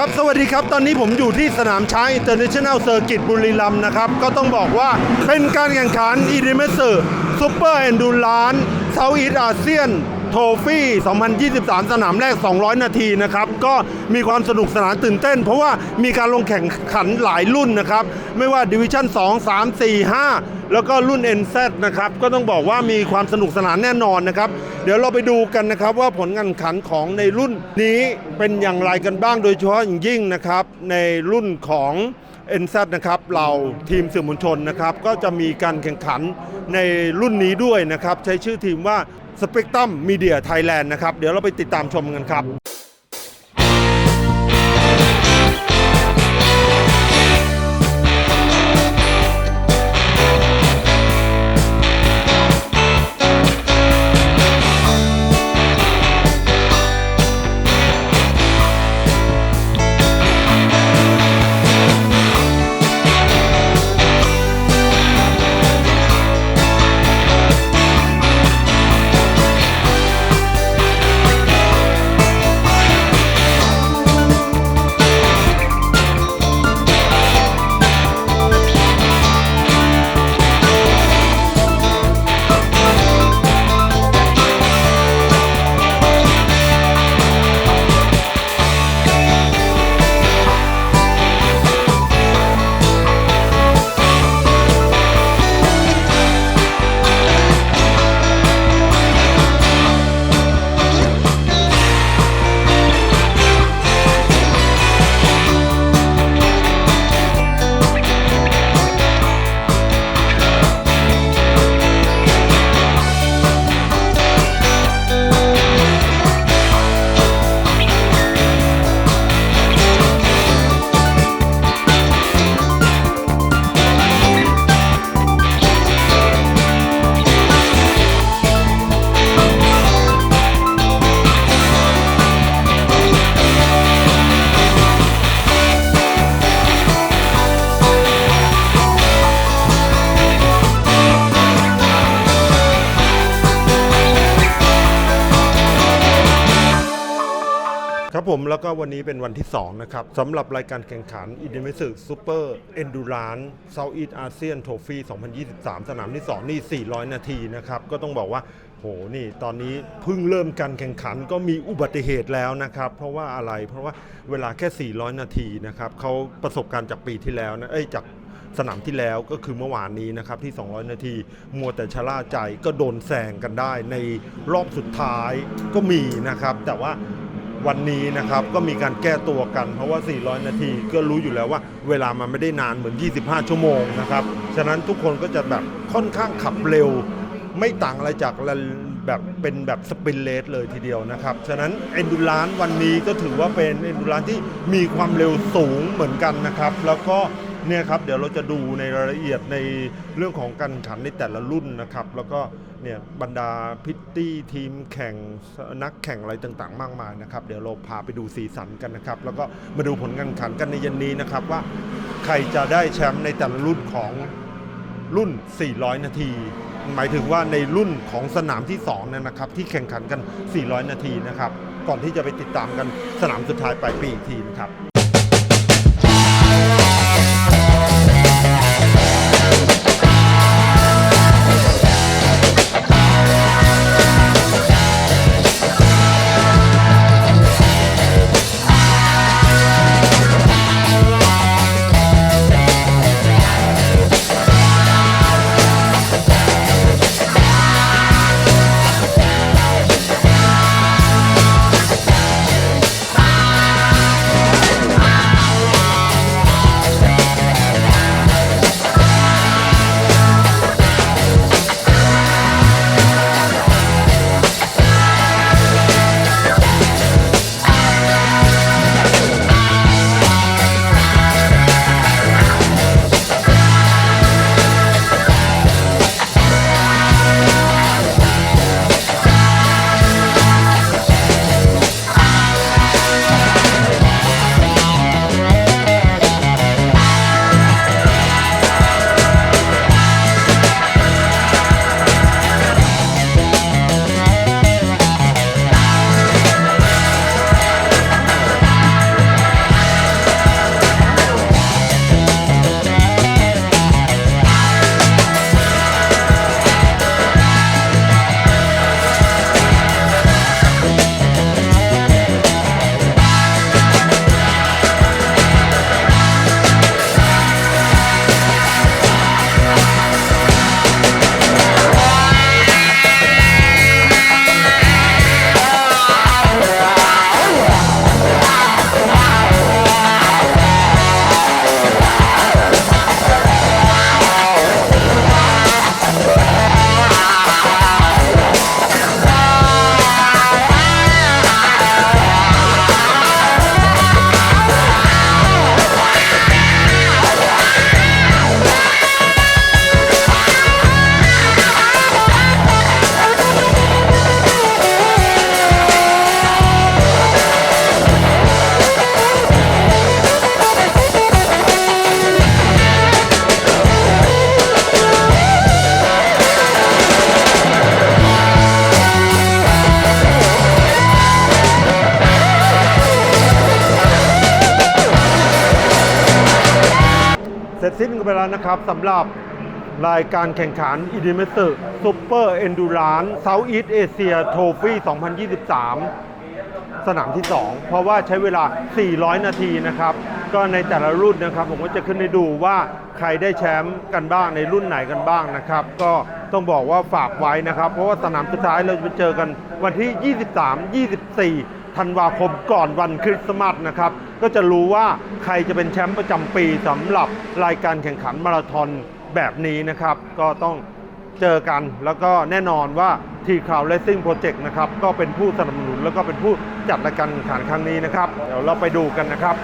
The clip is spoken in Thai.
ครับสวัสดีครับ ตอนนี้ผมอยู่ที่สนามช้างอินเตอร์เนชั่นแนลเซอร์กิตบุรีรัมย์นะครับ ก็ต้องบอกว่าเป็นการแข่งขันอีดิเมเซูเปอร์เอนดูรานเซาท์อีสอาเซียน ทฟี่ 2023 สนามแรก 200 นาทีนะครับ ก็มีความสนุกสนานตื่นเต้น เพราะว่ามีการลงแข่งขันหลายรุ่นนะครับ ไม่ว่าดิวิชั่น 2 3 4 5 แล้วก็รุ่น NZ นะครับ ก็ต้องบอกว่ามีความสนุกสนานแน่นอนนะครับ เดี๋ยวเราไปดูกันนะครับว่าผลการแข่งขันของในรุ่นนี้เป็นอย่างไรกันบ้างโดยเฉพาะอย่างยิ่งนะครับ ในรุ่นของ เอ็นะครับเราทีมสื่อมวลชนนะครับก็จะมีการแข่งขันในรุ่นนี้ด้วยนะครับ ใช้ชื่อทีมว่า Spectrum Media Thailand นะครับ เดี๋ยวเราไปติดตามชมกันครับ ครับผมแล้วก็วันนี้เป็นวันที่ 2 นะครับสำหรับรายการแข่งขันอินดิมิสึซูเปอร์เอนดูรานเซาท์อีสอาเซียนโทฟี่2023 สนามที่ 2 นี่ 400 นาทีนะครับ ก็ต้องบอกว่า โหนี่ตอนนี้เพิ่งเริ่มการแข่งขันก็มีอุบัติเหตุแล้วนะครับ เพราะว่าอะไรเพราะว่าเวลาแค่ 400 นาทีนะครับเขาประสบการณ์จากปีที่แล้วนะเอ้ยจากสนามที่แล้วก็คือเมื่อวานนี้นะครับที่ 200 นาที มัวแต่ชะล่าใจก็โดนแซงกันได้ในรอบสุดท้ายก็มีนะครับ แต่ว่า วันนี้นะครับก็มีการแก้ตัวกัน เพราะว่า 400 นาทีก็รู้อยู่แล้วว่า เวลามันไม่ได้นานเหมือน 25 ชั่วโมงนะครับฉะนั้นทุกคนก็จะแบบค่อนข้างขับเร็ว ไม่ต่างอะไรจากแบบเป็นแบบสปินเลสเลยทีเดียวนะครับ ฉะนั้นเอนดูรานวันนี้ก็ถือว่าเป็นเอนดูรานที่มีความเร็วสูงเหมือนกันนะครับ แล้วก็เนี่ยครับเดี๋ยวเราจะดูในรายละเอียดในเรื่องของการขันในแต่ละรุ่นนะครับ แล้วก็ เนี่ยบรรดาพิตตี้ทีมแข่งนักแข่งอะไรต่างๆ มากมายนะครับ เดี๋ยวเราพาไปดูสีสันกันนะครับ แล้วก็มาดูผลการแข่งขันกันในเย็นนี้นะครับว่าใครจะได้แชมป์ในแต่ละรุ่นของรุ่น 400 นาที หมายถึงว่าในรุ่นของสนามที่2เนี่ยนะครับ ที่แข่งขันกัน 400 นาทีนะครับ ก่อนที่จะไปติดตามกันสนามสุดท้ายปลายปีอีกทีนะครับ ไปแล้วนะครับสำหรับรายการแข่งขันอิดิเมสึซูเปอร์เอนดูรานเซาท์อีสเอเชียโทฟี่2023 สนามที่ 2 เพราะว่าใช้เวลา 400 นาทีนะครับ ก็ในแต่ละรุ่นนะครับ ผมก็จะขึ้นให้ดูว่าใครได้แชมป์กันบ้างในรุ่นไหนกันบ้างนะครับ ก็ต้องบอกว่าฝากไว้นะครับ เพราะว่าสนามสุดท้ายเราจะไปเจอกันวันที่ 23 24 ธันวาคมก่อนวันคริสต์มาสนะครับ ก็จะรู้ว่าใครจะเป็นแชมป์ประจำปีสำหรับรายการแข่งขันมาราธอนแบบนี้นะครับ ก็ต้องเจอกันแล้วก็แน่นอนว่าทีคาวเลสซิ่งโปรเจกต์นะครับก็เป็นผู้สนับสนุนแล้วก็เป็นผู้จัดรายการแข่งขันครั้งนี้นะครับ เดี๋ยวเราไปดูกันนะครับ